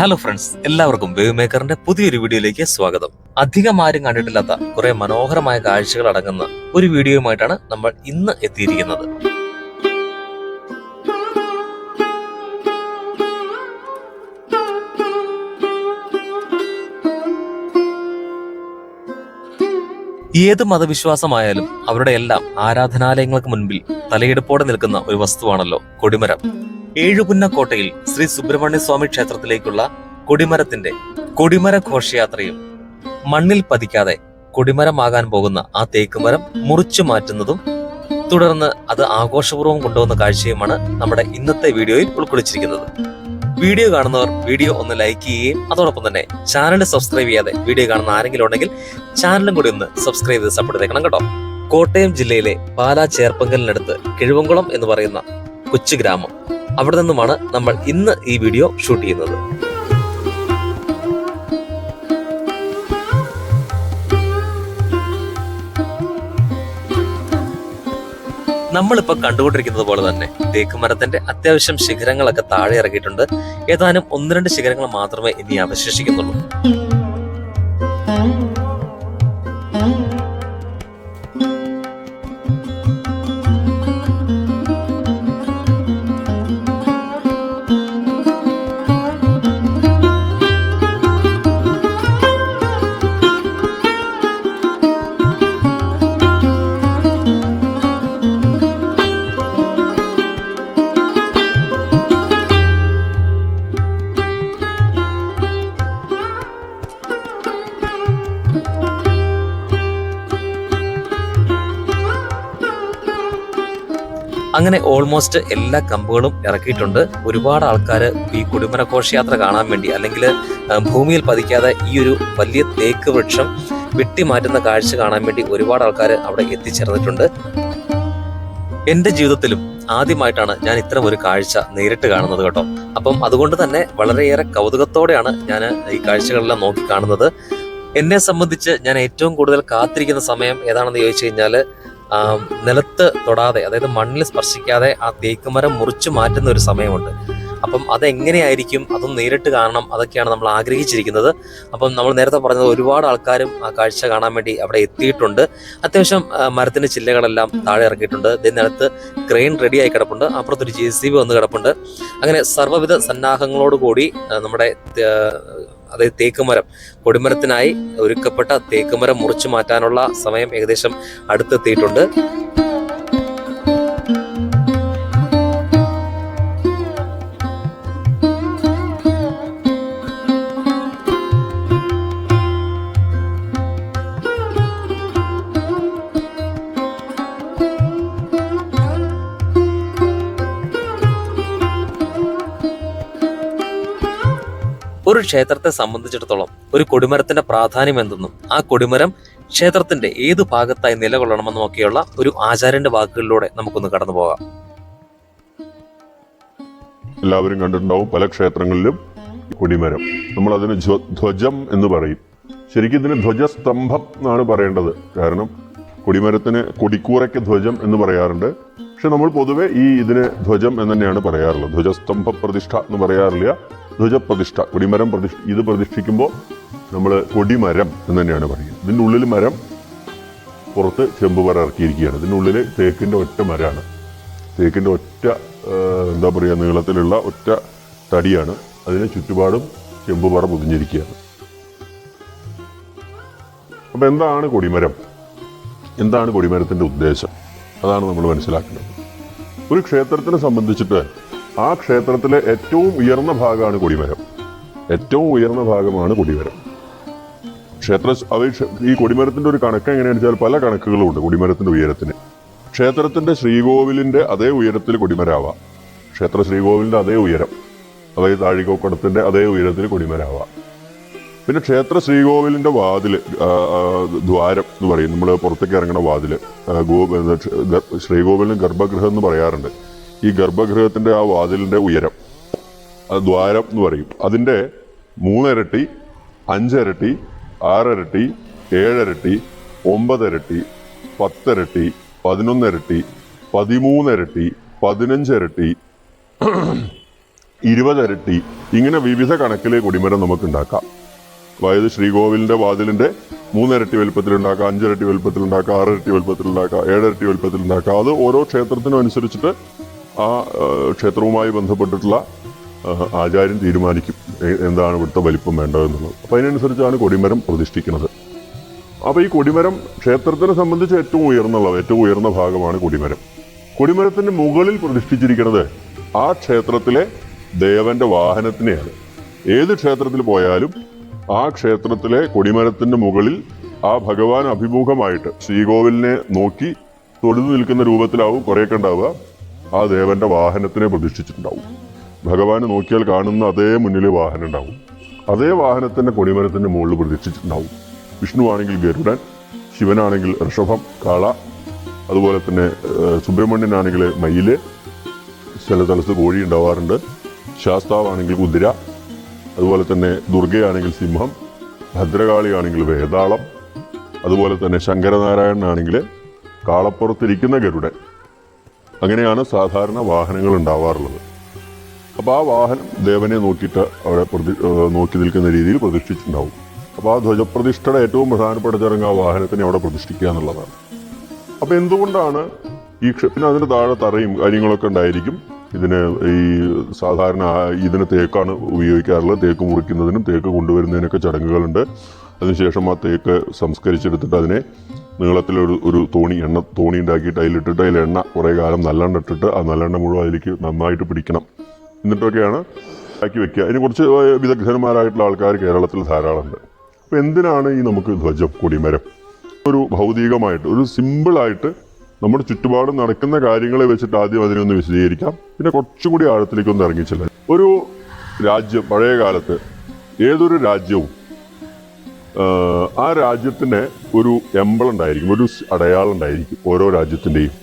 Hello friends എല്ലാവർക്കും wave മേക്കറിന്റെ പുതിയൊരു വീഡിയോയിലേക്ക് സ്വാഗതം. അധികം ആരും കണ്ടിട്ടില്ലാത്ത കുറെ മനോഹരമായ കാഴ്ചകൾ അടങ്ങുന്ന ഒരു വീഡിയോയുമായിട്ടാണ് നമ്മൾ ഇന്ന് എത്തിയിരിക്കുന്നത്. ഏത് മതവിശ്വാസമായാലും അവരുടെ എല്ലാം ആരാധനാലയങ്ങൾക്ക് മുൻപിൽ തലയെടുപ്പോടെ നിൽക്കുന്ന ഒരു വസ്തുവാണല്ലോ കൊടിമരം. ഏഴുപുന്നക്കോട്ടയിൽ ശ്രീ സുബ്രഹ്മണ്യ സ്വാമി ക്ഷേത്രത്തിലേക്കുള്ള കൊടിമരത്തിന്റെ കൊടിമര ഘോഷയാത്രയും മണ്ണിൽ പതിക്കാതെ കൊടിമരമാകാൻ പോകുന്ന ആ തേക്കുമരം മുറിച്ചു മാറ്റുന്നതും തുടർന്ന് അത് ആഘോഷപൂർവം കൊണ്ടുവന്ന കാഴ്ചയുമാണ് നമ്മുടെ ഇന്നത്തെ വീഡിയോയിൽ ഉൾക്കൊള്ളിച്ചിരിക്കുന്നത്. വീഡിയോ കാണുന്നവർ വീഡിയോ ഒന്ന് ലൈക്ക് ചെയ്യുകയും അതോടൊപ്പം തന്നെ ചാനൽ സബ്സ്ക്രൈബ് ചെയ്യാതെ വീഡിയോ കാണുന്ന ആരെങ്കിലും ഉണ്ടെങ്കിൽ ചാനലും കൂടി ഒന്ന് സബ്സ്ക്രൈബ് ചെയ്ത് സപ്പോർട്ട് ചെയ്തേക്കണം കേട്ടോ. കോട്ടയം ജില്ലയിലെ പാലാ ചേർപ്പങ്കലിനടുത്ത് കിഴുവങ്കുളം എന്ന് പറയുന്ന കൊച്ചു ഗ്രാമം. അവിടെ നിന്നുമാണ് നമ്മൾ ഇന്ന് ഈ വീഡിയോ ഷൂട്ട് ചെയ്യുന്നത്. നമ്മളിപ്പോൾ കണ്ടുകൊണ്ടിരിക്കുന്നത് പോലെ തന്നെ തേക്ക് മരത്തിന്റെ അത്യാവശ്യം ശിഖരങ്ങളൊക്കെ താഴെ ഇറങ്ങിയിട്ടുണ്ട്. ഏതാനും ഒന്ന് രണ്ട് ശിഖരങ്ങൾ മാത്രമേ ഇനി അവശേഷിക്കുന്നുള്ളൂ. അങ്ങനെ ഓൾമോസ്റ്റ് എല്ലാ കമ്പുകളും ഇറക്കിയിട്ടുണ്ട്. ഒരുപാട് ആൾക്കാർ ഈ കൊടിമര ഘോഷയാത്ര കാണാൻ വേണ്ടി അല്ലെങ്കിൽ ഭൂമിയിൽ പതിക്കാതെ ഈ ഒരു വലിയ തേക്ക് വൃക്ഷം വെട്ടിമാറ്റുന്ന കാഴ്ച കാണാൻ വേണ്ടി ഒരുപാട് ആൾക്കാർ അവിടെ എത്തിച്ചേർന്നിട്ടുണ്ട്. എന്റെ ജീവിതത്തിലും ആദ്യമായിട്ടാണ് ഞാൻ ഇത്തരം ഒരു കാഴ്ച നേരിട്ട് കാണുന്നത് കേട്ടോ. അപ്പം അതുകൊണ്ട് തന്നെ വളരെയേറെ കൗതുകത്തോടെയാണ് ഞാൻ ഈ കാഴ്ചകളെല്ലാം നോക്കി കാണുന്നത്. എന്നെ സംബന്ധിച്ച് ഞാൻ ഏറ്റവും കൂടുതൽ കാത്തിരിക്കുന്ന സമയം ഏതാണെന്ന് ചോദിച്ചു കഴിഞ്ഞാൽ നിലത്ത് തൊടാതെ അതായത് മണ്ണിൽ സ്പർശിക്കാതെ ആ തേക്കുമരം മുറിച്ചു മാറ്റുന്ന ഒരു സമയമുണ്ട്. അപ്പം അതെങ്ങനെയായിരിക്കും? അതും നേരിട്ട് കാണണം. അതൊക്കെയാണ് നമ്മൾ ആഗ്രഹിച്ചിരിക്കുന്നത്. അപ്പം നമ്മൾ നേരത്തെ പറഞ്ഞത് ഒരുപാട് ആൾക്കാരും ആ കാഴ്ച കാണാൻ വേണ്ടി അവിടെ എത്തിയിട്ടുണ്ട്. അത്യാവശ്യം മരത്തിന്റെ ചില്ലകളെല്ലാം താഴെ ഇറക്കിയിട്ടുണ്ട്. ഇതിനകത്ത് ക്രെയിൻ റെഡിയായി കിടപ്പുണ്ട്. അപ്പുറത്തൊരു ജെ സി ബി വന്ന് കിടപ്പുണ്ട്. അങ്ങനെ സർവവിധ സന്നാഹങ്ങളോടുകൂടി നമ്മുടെ അതായത് തേക്കുമരം. കൊടിമരത്തിനായി ഒരുക്കപ്പെട്ട തേക്കുമരം മുറിച്ചു മാറ്റാനുള്ള സമയം ഏകദേശം അടുത്തെത്തിയിട്ടുണ്ട്. ഒരു ക്ഷേത്രത്തെ സംബന്ധിച്ചിടത്തോളം ഒരു കൊടിമരത്തിന്റെ പ്രാധാന്യം എന്തെന്നും ആ കൊടിമരം ക്ഷേത്രത്തിന്റെ ഏത് ഭാഗത്തായി നിലകൊള്ളണമെന്നും ഒക്കെയുള്ള ഒരു ആചാര്യന്റെ വാക്കുകളിലൂടെ നമുക്കൊന്ന് കടന്നു പോകാം. എല്ലാവരും കണ്ടിട്ടുണ്ടാവും പല ക്ഷേത്രങ്ങളിലും കൊടിമരം. നമ്മൾ അതിന് ധ്വ- ധ്വജം എന്ന് പറയും. ശരിക്കും ഇതിന് ധ്വജസ്തംഭം എന്നാണ് പറയേണ്ടത്. കാരണം കൊടിമരത്തിന് കൊടിക്കൂറയ്ക്ക് ധ്വജം എന്ന് പറയാറുണ്ട്. പക്ഷെ നമ്മൾ പൊതുവെ ഈ ഇതിന് ധ്വജം എന്ന് തന്നെയാണ് പറയാറുള്ളത്. ധ്വജസ്തംഭ പ്രതിഷ്ഠ എന്ന് പറയാറില്ല. ധ്വജപ്രതിഷ്ഠ കൊടിമരം പ്രതിഷ്ഠ ഇത് പ്രതിഷ്ഠിക്കുമ്പോൾ നമ്മൾ കൊടിമരം എന്ന് തന്നെയാണ് പറയുക ഇതിന്റെ ഉള്ളിൽ മരം പുറത്ത് ചെമ്പ് മരം ഇറക്കിയിരിക്കുകയാണ്. ഇതിന്റെ ഉള്ളിൽ തേക്കിന്റെ ഒറ്റ മരമാണ്. തേക്കിന്റെ ഒറ്റ എന്താ പറയുക നീളത്തിലുള്ള ഒറ്റ തടിയാണ്. അതിന് ചുറ്റുപാടും ചെമ്പുപറ പൊതിഞ്ഞിരിക്കുകയാണ്. അപ്പം എന്താണ് കൊടിമരം? എന്താണ് കൊടിമരത്തിന്റെ ഉദ്ദേശം? അതാണ് നമ്മൾ മനസ്സിലാക്കേണ്ടത്. ഒരു ക്ഷേത്രത്തിനെ സംബന്ധിച്ചിട്ട് ആ ക്ഷേത്രത്തിലെ ഏറ്റവും ഉയർന്ന ഭാഗമാണ് കൊടിമരം. ഏറ്റവും ഉയർന്ന ഭാഗമാണ് കൊടിമരം. ക്ഷേത്ര അപേക്ഷ ഈ കൊടിമരത്തിന്റെ ഒരു കണക്ക് എങ്ങനെയാണെന്ന് വെച്ചാൽ പല കണക്കുകളും ഉണ്ട് കൊടിമരത്തിന്റെ ഉയരത്തിന്. ക്ഷേത്രത്തിന്റെ ശ്രീകോവിലിന്റെ അതേ ഉയരത്തിൽ കൊടിമരാവാം. ക്ഷേത്ര ശ്രീകോവിലിന്റെ അതേ ഉയരം. അതായത് താഴികോക്കടത്തിന്റെ അതേ ഉയരത്തിൽ കൊടിമരാവാം. പിന്നെ ക്ഷേത്ര ശ്രീകോവിലിന്റെ വാതിൽ ദ്വാരം എന്ന് പറയും. നമ്മൾ പുറത്തേക്ക് ഇറങ്ങുന്ന വാതിൽ. ഗോ ശ്രീകോവിലിന് ഗർഭഗൃഹം എന്ന് പറയാറുണ്ട്. ഈ ഗർഭഗൃഹത്തിന്റെ ആ വാതിലിന്റെ ഉയരം അത് ദ്വാരം എന്ന് പറയും. അതിന്റെ മൂന്നിരട്ടി അഞ്ചിരട്ടി ആറരട്ടി ഏഴരട്ടി ഒമ്പതിരട്ടി പത്തിരട്ടി പതിനൊന്നിരട്ടി പതിമൂന്നിരട്ടി പതിനഞ്ചിരട്ടി ഇരുപതരട്ടി ഇങ്ങനെ വിവിധ കണക്കിലെ കൊടിമരം നമുക്ക് ഉണ്ടാക്കാം അതായത് ശ്രീകോവിലിന്റെ വാതിലിന്റെ മൂന്നിരട്ടി വലുപ്പത്തിൽ ഉണ്ടാക്കാം അഞ്ചിരട്ടി വലുപ്പത്തിൽ ഉണ്ടാക്കാം ആറിരട്ടി വലുപ്പത്തിൽ ഉണ്ടാക്കാം ഏഴരട്ടി വലുപ്പത്തിൽ ഉണ്ടാക്കാം അത് ഓരോ ക്ഷേത്രത്തിനും അനുസരിച്ചിട്ട് ആ ക്ഷേത്രവുമായി ബന്ധപ്പെട്ടിട്ടുള്ള ആചാര്യം ആചാര്യൻ തീരുമാനിക്കും എന്താണ് ഇവിടുത്തെ വലിപ്പം വേണ്ടതെന്നുള്ളത് അപ്പം അതിനനുസരിച്ചാണ് കൊടിമരം പ്രതിഷ്ഠിക്കുന്നത്. അപ്പോൾ ഈ കൊടിമരം ക്ഷേത്രത്തിനെ സംബന്ധിച്ച് ഏറ്റവും ഉയർന്നുള്ളത് ഏറ്റവും ഉയർന്ന ഭാഗമാണ് കൊടിമരം. കൊടിമരത്തിന്റെ മുകളിൽ പ്രതിഷ്ഠിച്ചിരിക്കുന്നത് ആ ക്ഷേത്രത്തിലെ ദേവന്റെ വാഹനത്തിനെയാണ്. ഏത് ക്ഷേത്രത്തിൽ പോയാലും ആ ക്ഷേത്രത്തിലെ കൊടിമരത്തിന്റെ മുകളിൽ ആ ഭഗവാൻ അഭിമുഖമായിട്ട് ശ്രീകോവിലിനെ നോക്കി തൊഴുതു നിൽക്കുന്ന രൂപത്തിലാവും കുറേ ഉണ്ടാവുക. ആ ദേവന്റെ വാഹനത്തിനെ പ്രതിഷ്ഠിച്ചിട്ടുണ്ടാവും. ഭഗവാനെ നോക്കിയാൽ കാണുന്ന അതേ മുന്നിൽ വാഹനം ഉണ്ടാവും. അതേ വാഹനത്തിന്റെ കൊടിമരത്തിന്റെ മുകളിൽ പ്രതിഷ്ഠിച്ചിട്ടുണ്ടാവും. വിഷ്ണുവാണെങ്കിൽ ഗരുഡൻ ശിവനാണെങ്കിൽ ഋഷഭം കാള അതുപോലെ തന്നെ സുബ്രഹ്മണ്യനാണെങ്കിൽ മയിൽ ചില സ്ഥലത്ത് കോഴി ഉണ്ടാവാറുണ്ട്. ശാസ്താവാണെങ്കിൽ കുതിര അതുപോലെ തന്നെ ദുർഗയാണെങ്കിൽ സിംഹം ഭദ്രകാളിയാണെങ്കിൽ വേതാളം അതുപോലെ തന്നെ ശങ്കരനാരായണനാണെങ്കിൽ കാളപ്പുറത്തിരിക്കുന്ന ഗരുഡൻ. അങ്ങനെയാണ് സാധാരണ വാഹനങ്ങൾ ഉണ്ടാവാറുള്ളത്. അപ്പോൾ ആ വാഹനം ദേവനെ നോക്കിയിട്ട് അവിടെ പ്രതി നോക്കി നിൽക്കുന്ന രീതിയിൽ പ്രതിഷ്ഠിച്ചിട്ടുണ്ടാവും. അപ്പോൾ ആ ധ്വജപ്രതിഷ്ഠയുടെ ഏറ്റവും പ്രധാനപ്പെട്ട ചടങ്ങ് ആ വാഹനത്തിനെ അവിടെ പ്രതിഷ്ഠിക്കുക എന്നുള്ളതാണ്. അപ്പോൾ എന്തുകൊണ്ടാണ് ഈ പിന്നെ അതിന് താഴെ തറയും കാര്യങ്ങളൊക്കെ ഉണ്ടായിരിക്കും. ഇതിന് ഈ സാധാരണ ഇതിന് തേക്കാണ് ഉപയോഗിക്കാറുള്ളത്. തേക്ക് മുറിക്കുന്നതിനും തേക്ക് കൊണ്ടുവരുന്നതിനൊക്കെ ചടങ്ങുകളുണ്ട്. അതിനുശേഷം ആ തേക്ക് സംസ്കരിച്ചെടുത്തിട്ട് അതിനെ നീളത്തിലൊരു ഒരു തോണി എണ്ണ തോണി ഉണ്ടാക്കിയിട്ട് അതിലിട്ടിട്ട് അതിൽ എണ്ണ കുറേ കാലം നല്ലെണ്ണ ഇട്ടിട്ട് ആ നല്ലെണ്ണ മുഴുവൻ അതിലേക്ക് നന്നായിട്ട് പിടിക്കണം. എന്നിട്ടൊക്കെയാണ് ആക്കി വെക്കുക. അതിന് കുറച്ച് വിദഗ്ധന്മാരായിട്ടുള്ള ആൾക്കാർ കേരളത്തിൽ ധാരാളമുണ്ട്. അപ്പോൾ എന്തിനാണ് ഈ നമുക്ക് ധ്വജം കൊടിമരം? ഒരു ഭൗതികമായിട്ട് ഒരു സിമ്പിളായിട്ട് നമ്മുടെ ചുറ്റുപാടും നടക്കുന്ന കാര്യങ്ങളെ വെച്ചിട്ട് ആദ്യം അതിനൊന്ന് വിശദീകരിക്കാം. പിന്നെ കുറച്ചുകൂടി ആഴത്തിലേക്ക് ആഴത്തിലേക്കൊന്ന് ഇറങ്ങിച്ചില്ല ഒരു രാജ്യം പഴയ കാലത്ത് ഏതൊരു രാജ്യവും ആ രാജ്യത്തിന് ഒരു എംബിൾ ഉണ്ടായിരിക്കും ഒരു അടയാളം ഉണ്ടായിരിക്കും ഓരോ രാജ്യത്തിന്റെയും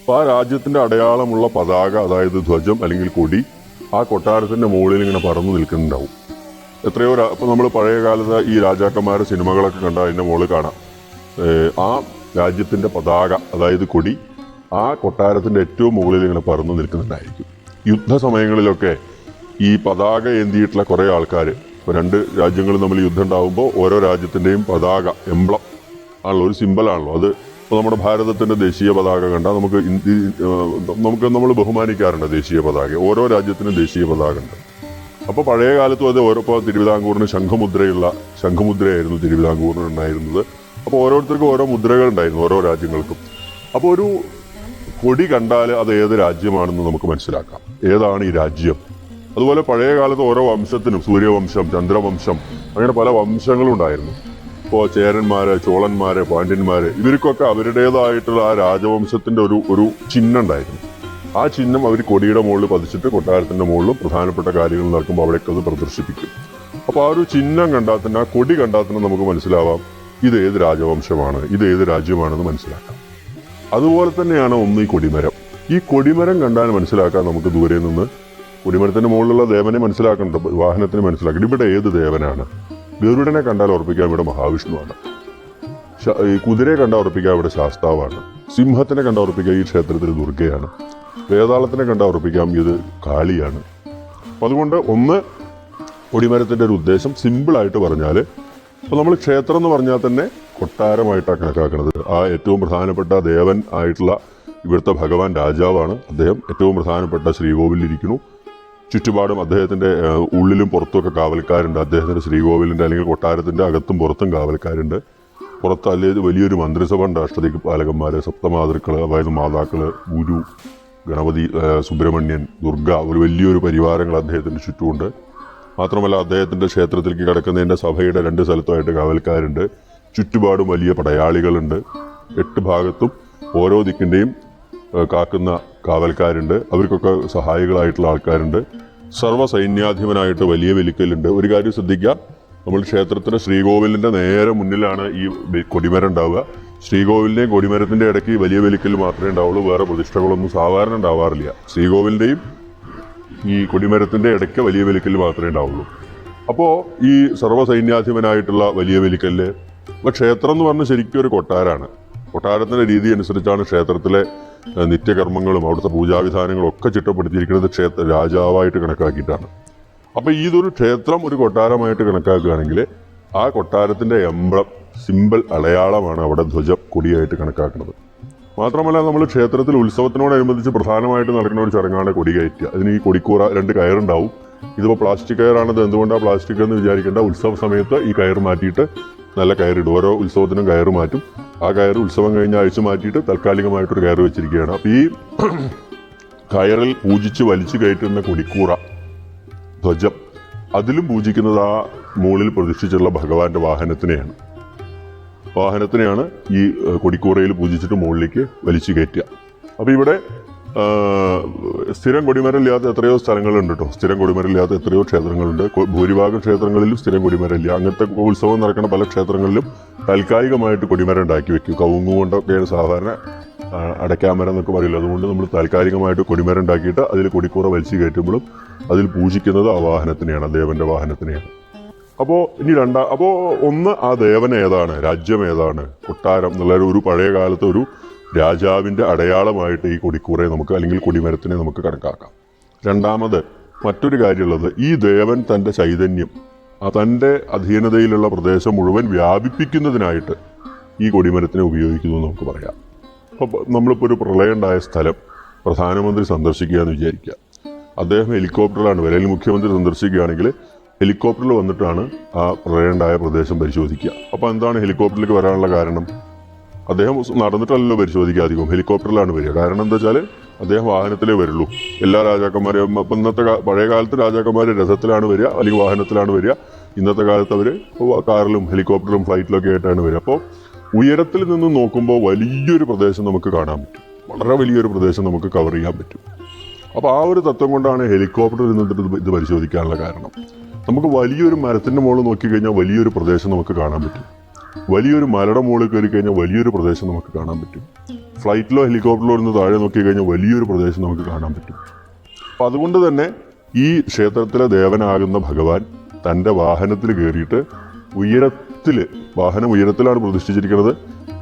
അപ്പോൾ ആ രാജ്യത്തിന്റെ അടയാളമുള്ള പതാക അതായത് ധ്വജം അല്ലെങ്കിൽ കൊടി ആ കൊട്ടാരത്തിന്റെ മുകളിൽ ഇങ്ങനെ പറന്നു നിൽക്കുന്നുണ്ടാവും. എത്രയോ അപ്പോൾ നമ്മൾ പഴയ കാലത്ത് ഈ രാജാക്കന്മാരുടെ സിനിമകളൊക്കെ കണ്ടാൽ അതിന്റെ മുകളിൽ കാണാം. ആ രാജ്യത്തിന്റെ പതാക അതായത് കൊടി ആ കൊട്ടാരത്തിന്റെ ഏറ്റവും മുകളിൽ ഇങ്ങനെ പറന്നു നിൽക്കുന്നുണ്ടായിരിക്കും യുദ്ധസമയങ്ങളിലൊക്കെ ഈ പതാക ഏന്തിയിട്ടുള്ള കുറേ ആൾക്കാർ ഇപ്പോൾ രണ്ട് രാജ്യങ്ങൾ തമ്മിൽ യുദ്ധം ഉണ്ടാകുമ്പോൾ ഓരോ രാജ്യത്തിന്റെയും പതാക എംബ്ലം ആണല്ലോ ഒരു സിമ്പലാണല്ലോ അത് ഇപ്പോൾ നമ്മുടെ ഭാരതത്തിന്റെ ദേശീയ പതാക കണ്ടാൽ നമുക്ക് നമുക്ക് നമ്മൾ ബഹുമാനിക്കാറുണ്ട് ദേശീയ പതാക. ഓരോ രാജ്യത്തിനും ദേശീയ പതാക ഉണ്ട്. അപ്പോൾ പഴയ കാലത്തും അത് ഓരോ ഇപ്പോൾ തിരുവിതാംകൂറിന് ശംഖുമുദ്രയുള്ള ശംഖുമുദ്രയായിരുന്നു തിരുവിതാംകൂറിന് ഉണ്ടായിരുന്നത് അപ്പോൾ ഓരോരുത്തർക്കും ഓരോ മുദ്രകൾ ഉണ്ടായിരുന്നു ഓരോ രാജ്യങ്ങൾക്കും. അപ്പോൾ ഒരു കൊടി കണ്ടാൽ അത് ഏത് രാജ്യമാണെന്ന് നമുക്ക് മനസ്സിലാക്കാം. ഏതാണ് ഈ രാജ്യം? അതുപോലെ പഴയ കാലത്ത് ഓരോ വംശത്തിനും സൂര്യവംശം ചന്ദ്രവംശം അങ്ങനെ പല വംശങ്ങളും ഉണ്ടായിരുന്നു. ഇപ്പോൾ ചേരന്മാര് ചോളന്മാര് പാണ്ഡ്യന്മാര് ഇവർക്കൊക്കെ അവരുടേതായിട്ടുള്ള ആ രാജവംശത്തിന്റെ ഒരു ഒരു ചിഹ്നം ഉണ്ടായിരുന്നു. ആ ചിഹ്നം അവർ കൊടിയുടെ മുകളിൽ പതിച്ചിട്ട് കൊട്ടാരത്തിന്റെ മുകളിലും പ്രധാനപ്പെട്ട കാര്യങ്ങൾ നടക്കുമ്പോൾ അവിടേക്ക് അത് പ്രദർശിപ്പിക്കും. അപ്പോൾ ആ ഒരു ചിഹ്നം കണ്ടാൽ തന്നെ ആ കൊടി കണ്ടാൽ തന്നെ നമുക്ക് മനസ്സിലാവാം ഇത് ഏത് രാജവംശമാണ്? ഇത് ഏത് രാജ്യമാണെന്ന് മനസ്സിലാക്കാം. അതുപോലെ തന്നെയാണ് ഒന്ന് ഈ കൊടിമരം. ഈ കൊടിമരം കണ്ടാൽ മനസ്സിലാക്കാൻ നമുക്ക് ദൂരെ നിന്ന് കൊടിമരത്തിന്റെ മുകളിലുള്ള ദേവനെ മനസ്സിലാക്കണ്ട? വാഹനത്തിന് മനസ്സിലാക്കണം. ഇവിടെ ഏത് ദേവനാണ്? ഗരുഡനെ കണ്ടാൽ ഉറപ്പിക്കാൻ ഇവിടെ മഹാവിഷ്ണുവാണ്. കുതിരയെ കണ്ടാൽ ഉറപ്പിക്കാൻ ഇവിടെ ശാസ്താവാണ്. സിംഹത്തിനെ കണ്ടാൽ ഉറപ്പിക്കാൻ ഈ ക്ഷേത്രത്തിൽ ദുർഗയാണ്. വേതാളത്തിനെ കണ്ടാൽ ഉറപ്പിക്കാം ഇത് കാളിയാണ്. അപ്പം അതുകൊണ്ട് ഒന്ന് കൊടിമരത്തിന്റെ ഒരു ഉദ്ദേശം സിമ്പിളായിട്ട് പറഞ്ഞാൽ അപ്പോൾ നമ്മൾ ക്ഷേത്രം എന്ന് പറഞ്ഞാൽ തന്നെ കൊട്ടാരമായിട്ടാണ് കണക്കാക്കുന്നത്. ആ ഏറ്റവും പ്രധാനപ്പെട്ട ദേവൻ ആയിട്ടുള്ള ഇവിടുത്തെ ഭഗവാൻ രാജാവാണ് അദ്ദേഹം. ഏറ്റവും പ്രധാനപ്പെട്ട ശ്രീകോവിലിരിക്കുന്നു. ചുറ്റുപാടും അദ്ദേഹത്തിന്റെ ഉള്ളിലും പുറത്തുമൊക്കെ കാവൽക്കാരുണ്ട്. അദ്ദേഹത്തിന്റെ ശ്രീകോവിലിന്റെ അല്ലെങ്കിൽ കൊട്ടാരത്തിന്റെ അകത്തും പുറത്തും കാവൽക്കാരുണ്ട്. പുറത്ത് അല്ലെങ്കിൽ വലിയൊരു മന്ത്രിസഭ ഉണ്ട്. അഷ്ടദിക്ക് പാലകന്മാർ സപ്തമാതൃക്കൾ അതായത് മാതാക്കൾ ഗുരു ഗണപതി സുബ്രഹ്മണ്യൻ ദുർഗ ഒരു വലിയൊരു പരിവാരങ്ങൾ അദ്ദേഹത്തിന്റെ ചുറ്റുമുണ്ട്. മാത്രമല്ല അദ്ദേഹത്തിന്റെ ക്ഷേത്രത്തിലേക്ക് കിടക്കുന്നതിന്റെ സഭയുടെ രണ്ട് സ്ഥലത്തുമായിട്ട് കാവൽക്കാരുണ്ട്. ചുറ്റുപാടും വലിയ പടയാളികളുണ്ട്. എട്ട് ഭാഗത്തും ഓരോ ദിക്കിന്റെയും കാക്കുന്ന കാവൽക്കാരുണ്ട്. അവർക്കൊക്കെ സഹായികളായിട്ടുള്ള ആൾക്കാരുണ്ട്. സർവ സൈന്യാധിപനായിട്ട് വലിയ വെലിക്കലുണ്ട് ഒരു കാര്യം ശ്രദ്ധിക്കുക നമ്മൾ ക്ഷേത്രത്തിന്റെ ശ്രീകോവിലിന്റെ നേരെ മുന്നിലാണ് ഈ കൊടിമരം ഉണ്ടാവുക. ശ്രീകോവിലിന്റെയും കൊടിമരത്തിന്റെ ഇടയ്ക്ക് വലിയ വെലിക്കൽ മാത്രമേ ഉണ്ടാവുള്ളൂ. വേറെ പ്രതിഷ്ഠകളൊന്നും സാധാരണ ഉണ്ടാവാറില്ല. ശ്രീകോവിലിന്റെയും ഈ കൊടിമരത്തിന്റെ ഇടയ്ക്ക് വലിയ വെലിക്കൽ മാത്രമേ ഉണ്ടാവുള്ളൂ. അപ്പോൾ ഈ സർവസൈന്യാധിപനായിട്ടുള്ള വലിയ വെലിക്കല്ല് ഇപ്പോൾ ക്ഷേത്രം എന്ന് പറഞ്ഞാൽ ശരിക്കും ഒരു കൊട്ടാരാണ് കൊട്ടാരത്തിന്റെ രീതി അനുസരിച്ചാണ് ക്ഷേത്രത്തിലെ നിത്യകർമ്മങ്ങളും അവിടുത്തെ പൂജാവിധാനങ്ങളും ഒക്കെ ചിട്ടപ്പെടുത്തിയിരിക്കുന്നത് ക്ഷേത്ര രാജാവായിട്ട് കണക്കാക്കിയിട്ടാണ്. അപ്പോൾ ഇതൊരു ക്ഷേത്രം ഒരു കൊട്ടാരമായിട്ട് കണക്കാക്കുകയാണെങ്കിൽ ആ കൊട്ടാരത്തിന്റെ എംബ്ലം സിമ്പിൾ അടയാളമാണ് അവിടെ ധ്വജം കൊടിയായിട്ട് കണക്കാക്കുന്നത്. മാത്രമല്ല നമ്മൾ ക്ഷേത്രത്തിൽ ഉത്സവത്തിനോടനുബന്ധിച്ച് പ്രധാനമായിട്ട് നടക്കുന്ന ഒരു ചടങ്ങാണ് കൊടി കയറ്റുക. അതിന് ഈ കൊടിക്കൂറ രണ്ട് കയറുണ്ടാവും. ഇതിപ്പോൾ പ്ലാസ്റ്റിക് കയറാണത് എന്തുകൊണ്ടാണ് പ്ലാസ്റ്റിക് എന്ന് വിചാരിക്കേണ്ട. ഉത്സവ സമയത്ത് ഈ കയർ മാറ്റിയിട്ട് നല്ല കയറിടും. ഓരോ ഉത്സവത്തിനും കയർ മാറ്റും. ആ കയർ ഉത്സവം കഴിഞ്ഞ ആഴ്ച മാറ്റിയിട്ട് താൽക്കാലികമായിട്ടൊരു കയർ വെച്ചിരിക്കുകയാണ്. അപ്പോൾ ഈ കയറിൽ പൂജിച്ച് വലിച്ചു കയറ്റുന്ന കൊടിക്കൂറ ധ്വജം അതിലും പൂജിക്കുന്നത് ആ മുകളിൽ പ്രതിഷ്ഠിച്ചിട്ടുള്ള ഭഗവാന്റെ വാഹനത്തിനെയാണ്. വാഹനത്തിനെയാണ് ഈ കൊടിക്കൂറയിൽ പൂജിച്ചിട്ട് മുകളിലേക്ക് വലിച്ചു കയറ്റുക. അപ്പോൾ ഇവിടെ സ്ഥിരം കൊടിമരമില്ലാത്ത എത്രയോ സ്ഥലങ്ങളുണ്ട് കേട്ടോ സ്ഥിരം കൊടിമരമില്ലാത്ത എത്രയോ ക്ഷേത്രങ്ങളുണ്ട്. ഭൂരിഭാഗം ക്ഷേത്രങ്ങളിലും സ്ഥിരം കൊടിമരമില്ല അങ്ങനത്തെ ഉത്സവം നടക്കുന്ന പല ക്ഷേത്രങ്ങളിലും താൽക്കാലികമായിട്ട് കൊടിമരം ഉണ്ടാക്കി വെക്കും. കവുങ്ങ് കൊണ്ടൊക്കെയാണ് സാധാരണ അടയ്ക്കാമരം എന്നൊക്കെ പറയില്ല അതുകൊണ്ട് നമ്മൾ താൽക്കാലികമായിട്ട് കൊടിമരം ഉണ്ടാക്കിയിട്ട് അതിൽ കൊടിക്കൂറ വലിച്ചു കയറ്റുമ്പോഴും അതിൽ പൂജിക്കുന്നത് ആ വാഹനത്തിനെയാണ് ദേവന്റെ വാഹനത്തിനെയാണ്. അപ്പോൾ ഇനി രണ്ടാ അപ്പോൾ ഒന്ന് ആ ദേവൻ ഏതാണ്? രാജ്യം ഏതാണ്? കൊട്ടാരം എന്നുള്ള ഒരു പഴയ കാലത്തെ ഒരു രാജാവിന്റെ അടയാളമായിട്ട് ഈ കൊടിക്കൂറെ നമുക്ക് അല്ലെങ്കിൽ കൊടിമരത്തിനെ നമുക്ക് കണക്കാക്കാം. രണ്ടാമത് മറ്റൊരു കാര്യമുള്ളത് ഈ ദേവൻ തന്റെ ചൈതന്യം തന്റെ അധീനതയിലുള്ള പ്രദേശം മുഴുവൻ വ്യാപിപ്പിക്കുന്നതിനായിട്ട് ഈ കൊടിമരത്തിനെ ഉപയോഗിക്കുന്നു എന്ന് നമുക്ക് പറയാം. അപ്പോൾ നമ്മളിപ്പോൾ ഒരു പ്രളയം ഉണ്ടായ സ്ഥലം പ്രധാനമന്ത്രി സന്ദർശിക്കുക എന്ന് വിചാരിക്കുക. അദ്ദേഹം ഹെലികോപ്റ്ററിലാണ് വരെ മുഖ്യമന്ത്രി സന്ദർശിക്കുകയാണെങ്കിൽ ഹെലികോപ്റ്ററിൽ വന്നിട്ടാണ് ആ പ്രളയമുണ്ടായ പ്രദേശം പരിശോധിക്കുക. അപ്പോൾ എന്താണ് ഹെലികോപ്റ്ററിലേക്ക് വരാനുള്ള കാരണം? അദ്ദേഹം നടന്നിട്ടല്ലല്ലോ പരിശോധിക്കുക അധികം. ഹെലികോപ്റ്ററിലാണ് വരിക. കാരണം എന്താ വെച്ചാൽ അദ്ദേഹം വാഹനത്തിലേ വരുള്ളൂ. എല്ലാ രാജാക്കന്മാരെയും ഇപ്പം ഇന്നത്തെ പഴയ കാലത്ത് രാജാക്കന്മാർ രഥത്തിലാണ് വരിക അല്ലെങ്കിൽ വാഹനത്തിലാണ് വരിക. ഇന്നത്തെ കാലത്ത് അവർ കാറിലും ഹെലികോപ്റ്ററിലും ഫ്ലൈറ്റിലൊക്കെ ആയിട്ടാണ് വരിക. അപ്പോൾ ഉയരത്തിൽ നിന്ന് നോക്കുമ്പോൾ വലിയൊരു പ്രദേശം നമുക്ക് കാണാൻ പറ്റും. വളരെ വലിയൊരു പ്രദേശം നമുക്ക് കവർ ചെയ്യാൻ പറ്റും. അപ്പോൾ ആ ഒരു തത്വം കൊണ്ടാണ് ഹെലികോപ്റ്റർ ഇത് ഇത് പരിശോധിക്കാനുള്ള കാരണം. നമുക്ക് വലിയൊരു മരത്തിന്റെ മുകളിൽ നോക്കിക്കഴിഞ്ഞാൽ വലിയൊരു പ്രദേശം നമുക്ക് കാണാൻ പറ്റും. വലിയൊരു മലയുടെ മുകളിൽ കയറി കഴിഞ്ഞാൽ വലിയൊരു പ്രദേശം നമുക്ക് കാണാൻ പറ്റും. ഫ്ലൈറ്റിലോ ഹെലികോപ്റ്ററിലോ ഇരുന്ന് താഴെ നോക്കിക്കഴിഞ്ഞാൽ വലിയൊരു പ്രദേശം നമുക്ക് കാണാൻ പറ്റും. അപ്പം അതുകൊണ്ട് തന്നെ ഈ ക്ഷേത്രത്തിലെ ദേവനാകുന്ന ഭഗവാൻ തന്റെ വാഹനത്തിൽ കയറിയിട്ട് ഉയരത്തിൽ വാഹനം ഉയരത്തിലാണ് പ്രതിഷ്ഠിച്ചിരിക്കുന്നത്.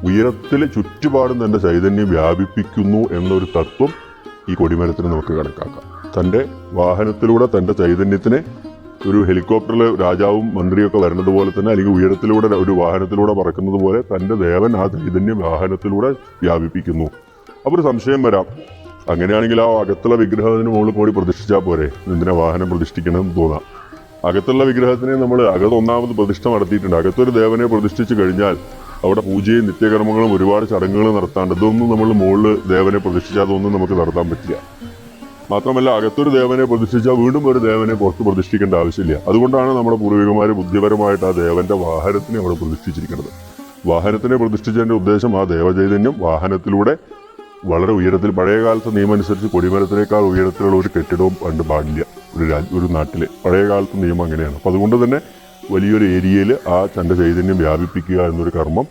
ഉയരത്തിൽ ചുറ്റുപാടും തന്റെ ചൈതന്യം വ്യാപിപ്പിക്കുന്നു എന്നൊരു തത്വം ഈ കൊടിമരത്തിന് നമുക്ക് കണക്കാക്കാം. തന്റെ വാഹനത്തിലൂടെ തന്റെ ചൈതന്യത്തിനെ ഒരു ഹെലികോപ്റ്ററിൽ രാജാവും മന്ത്രിയൊക്കെ വരുന്നത് പോലെ തന്നെ അല്ലെങ്കിൽ ഉയരത്തിലൂടെ ഒരു വാഹനത്തിലൂടെ പറക്കുന്നത് പോലെ തന്റെ ദേവൻ ആ ചൈതന്യം വാഹനത്തിലൂടെ വ്യാപിപ്പിക്കുന്നു. അപ്പോൾ ഒരു സംശയം വരാം. അങ്ങനെയാണെങ്കിൽ ആ അകത്തുള്ള വിഗ്രഹത്തിന് മുകളിൽ കൂടി പ്രതിഷ്ഠിച്ചാൽ പോരെ? എന്തിനാ വാഹനം പ്രതിഷ്ഠിക്കണമെന്ന് തോന്നാം. അകത്തുള്ള വിഗ്രഹത്തിനെ നമ്മൾ അകത്ത് ഒന്നാമത് പ്രതിഷ്ഠ നടത്തിയിട്ടുണ്ട്. അകത്തൊരു ദേവനെ പ്രതിഷ്ഠിച്ച് കഴിഞ്ഞാൽ അവിടെ പൂജയും നിത്യകർമ്മങ്ങളും ഒരുപാട് ചടങ്ങുകൾ നടത്താണ്ട് ഇതൊന്നും നമ്മൾ മുകളിൽ ദേവനെ പ്രതിഷ്ഠിച്ചാൽ അതൊന്നും നമുക്ക് നടത്താൻ പറ്റില്ല. മാത്രമല്ല അകത്തൊരു ദേവനെ പ്രതിഷ്ഠിച്ചാൽ വീണ്ടും ഒരു ദേവനെ പുറത്ത് പ്രതിഷ്ഠിക്കേണ്ട ആവശ്യമില്ല. അതുകൊണ്ടാണ് നമ്മുടെ പൂർവികന്മാർ ബുദ്ധിപരമായിട്ട് ആ ദേവന്റെ വാഹനത്തിനെ അവിടെ പ്രതിഷ്ഠിച്ചിരിക്കുന്നത്. വാഹനത്തിനെ പ്രതിഷ്ഠിച്ചതിന്റെ ഉദ്ദേശം ആ ദേവചൈതന്യം വാഹനത്തിലൂടെ വളരെ ഉയരത്തിൽ പഴയകാലത്ത് നിയമം അനുസരിച്ച് കൊടിമരത്തിനേക്കാൾ ഉയരത്തിലുള്ള ഒരു കെട്ടിടവും പണ്ട് പാടില്ല ഒരു ഒരു നാട്ടിലെ. പഴയകാലത്ത് നിയമം അങ്ങനെയാണ്. അപ്പം അതുകൊണ്ട് തന്നെ വലിയൊരു ഏരിയയിൽ ആ തന്റെ ചൈതന്യം വ്യാപിപ്പിക്കുക എന്നൊരു കർമ്മം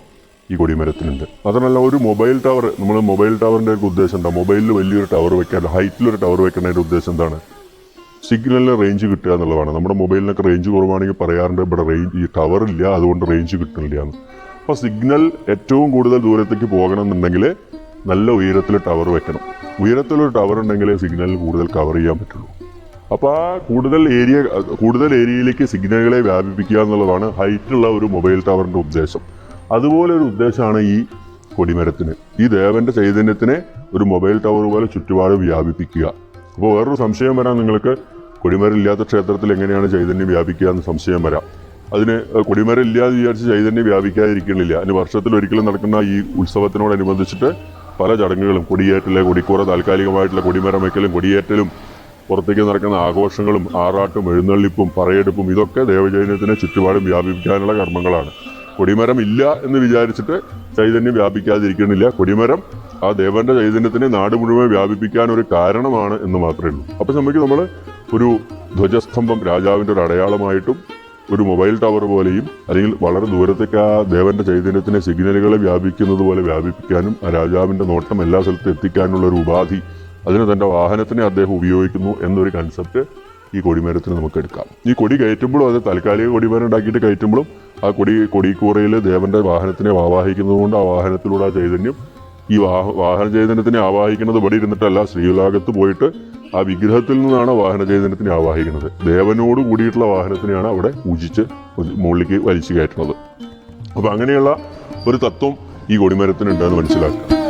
ഈ കൊടിമരത്തിനുണ്ട് മാത്രമല്ല ഒരു മൊബൈൽ ടവർ നമ്മൾ മൊബൈൽ ടവറിന്റെ ഒരു ഉദ്ദേശം എന്താ? മൊബൈലിൽ വലിയൊരു ടവർ വെക്കാൻ ഹൈറ്റിലൊരു ടവർ വെക്കുന്നതിന്റെ ഉദ്ദേശം എന്താണ്? സിഗ്നലിന് റേഞ്ച് കിട്ടുക എന്നുള്ളതാണ്. നമ്മുടെ മൊബൈലിനൊക്കെ റേഞ്ച് കുറവാണെങ്കിൽ പറയാറുണ്ട് ഇവിടെ റേഞ്ച് ഈ ടവർ ഇല്ല അതുകൊണ്ട് റേഞ്ച് കിട്ടുന്നില്ല എന്ന്. അപ്പോൾ സിഗ്നൽ ഏറ്റവും കൂടുതൽ ദൂരത്തേക്ക് പോകണം എന്നുണ്ടെങ്കിൽ നല്ല ഉയരത്തിൽ ടവർ വെക്കണം. ഉയരത്തിലൊരു ടവർ ഉണ്ടെങ്കിൽ സിഗ്നൽ കൂടുതൽ കവർ ചെയ്യാൻ പറ്റുള്ളൂ. അപ്പോൾ ആ കൂടുതൽ ഏരിയ കൂടുതൽ ഏരിയയിലേക്ക് സിഗ്നലുകളെ വ്യാപിപ്പിക്കുക എന്നുള്ളതാണ് ഹൈറ്റുള്ള ഒരു മൊബൈൽ ടവറിന്റെ ഉദ്ദേശം. അതുപോലെ ഒരു ഉദ്ദേശമാണ് ഈ കൊടിമരത്തിന്. ഈ ദേവന്റെ ചൈതന്യത്തിനെ ഒരു മൊബൈൽ ടവർ പോലെ ചുറ്റുപാട് വ്യാപിപ്പിക്കുക. അപ്പോൾ വേറൊരു സംശയം വരാം നിങ്ങൾക്ക്. കൊടിമരില്ലാത്ത ക്ഷേത്രത്തിൽ എങ്ങനെയാണ് ചൈതന്യം വ്യാപിക്കുക എന്ന് സംശയം വരാം. അതിന് കൊടിമരം ഇല്ലാതെ വിചാരിച്ച് ചൈതന്യം വ്യാപിക്കാതിരിക്കണില്ല. അതിന് വർഷത്തിൽ ഒരിക്കലും നടക്കുന്ന ഈ ഉത്സവത്തിനോടനുബന്ധിച്ചിട്ട് പല ചടങ്ങുകളും കൊടിയേറ്റിലെ കൊടിക്കൂറ താൽക്കാലികമായിട്ടുള്ള കൊടിമരം വയ്ക്കലും കൊടിയേറ്റലും പുറത്തേക്ക് നടക്കുന്ന ആഘോഷങ്ങളും ആറാട്ടും എഴുന്നള്ളിപ്പും പറയെടുപ്പും ഇതൊക്കെ ദേവചൈതന്യത്തിനെ ചുറ്റുപാടും വ്യാപിപ്പിക്കാനുള്ള കർമ്മങ്ങളാണ്. കൊടിമരം ഇല്ല എന്ന് വിചാരിച്ചിട്ട് ചൈതന്യം വ്യാപിക്കാതിരിക്കണില്ല. കൊടിമരം ആ ദേവന്റെ ചൈതന്യത്തിനെ നാട് മുഴുവൻ വ്യാപിപ്പിക്കാൻ ഒരു കാരണമാണ് എന്ന് മാത്രമേ ഉള്ളൂ. അപ്പം നമുക്ക് നമ്മൾ ഒരു ധ്വജസ്തംഭം രാജാവിന്റെ ഒരു അടയാളമായിട്ടും ഒരു മൊബൈൽ ടവർ പോലെയും അല്ലെങ്കിൽ വളരെ ദൂരത്തേക്ക് ആ ദേവന്റെ ചൈതന്യത്തിനെ സിഗ്നലുകളെ വ്യാപിക്കുന്നത് പോലെ വ്യാപിപ്പിക്കാനും ആ രാജാവിന്റെ നോട്ടം എല്ലാ സ്ഥലത്തും എത്തിക്കാനുള്ള ഒരു ഉപാധി അതിന് തന്റെ വാഹനത്തിനെ അദ്ദേഹം ഉപയോഗിക്കുന്നു എന്നൊരു കൺസെപ്റ്റ് ഈ കൊടിമരത്തിന് നമുക്ക് എടുക്കാം ഈ കൊടി കയറ്റുമ്പോഴും അത് താൽക്കാലിക കൊടിമരം ഉണ്ടാക്കിയിട്ട് കയറ്റുമ്പോഴും ആ കൊടി കൊടിക്കൂറയിൽ ദേവന്റെ വാഹനത്തിനെ ആവാഹിക്കുന്നതുകൊണ്ട് ആ വാഹനത്തിലൂടെ ആ ചൈതന്യം ഈ വാഹ വാഹന ചൈതന്യത്തിനെ ആവാഹിക്കുന്നത് ഇവിടെ ഇരുന്നിട്ടല്ല ശ്രീവിലാകത്ത് പോയിട്ട് ആ വിഗ്രഹത്തിൽ നിന്നാണ് വാഹന ചൈതന്യത്തിനെ ആവാഹിക്കുന്നത്. ദേവനോട് കൂടിയിട്ടുള്ള വാഹനത്തിനെയാണ് അവിടെ പൂജിച്ച് മുകളിലേക്ക് വലിച്ചു കയറ്റുന്നത്. അപ്പൊ അങ്ങനെയുള്ള ഒരു തത്വം ഈ കൊടിമരത്തിനുണ്ടെന്ന് മനസ്സിലാക്കുക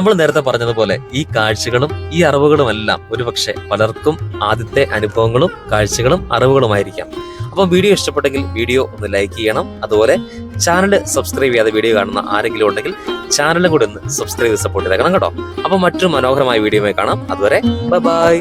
നമ്മൾ നേരത്തെ പറഞ്ഞതുപോലെ ഈ കാഴ്ചകളും ഈ അറിവുകളും എല്ലാം ഒരുപക്ഷെ പലർക്കും ആദ്യത്തെ അനുഭവങ്ങളും കാഴ്ചകളും അറിവുകളുമായിരിക്കാം. അപ്പം വീഡിയോ ഇഷ്ടപ്പെട്ടെങ്കിൽ വീഡിയോ ഒന്ന് ലൈക്ക് ചെയ്യണം. അതുപോലെ ചാനൽ സബ്സ്ക്രൈബ് ചെയ്യാതെ വീഡിയോ കാണുന്ന ആരെങ്കിലും ഉണ്ടെങ്കിൽ ചാനലും കൂടെ ഒന്ന് സബ്സ്ക്രൈബ് സപ്പോർട്ട് ചെയ്തേക്കണം കേട്ടോ. അപ്പം മറ്റൊരു മനോഹരമായ വീഡിയോയുമായി കാണാം. അതുവരെ ബൈ ബൈ.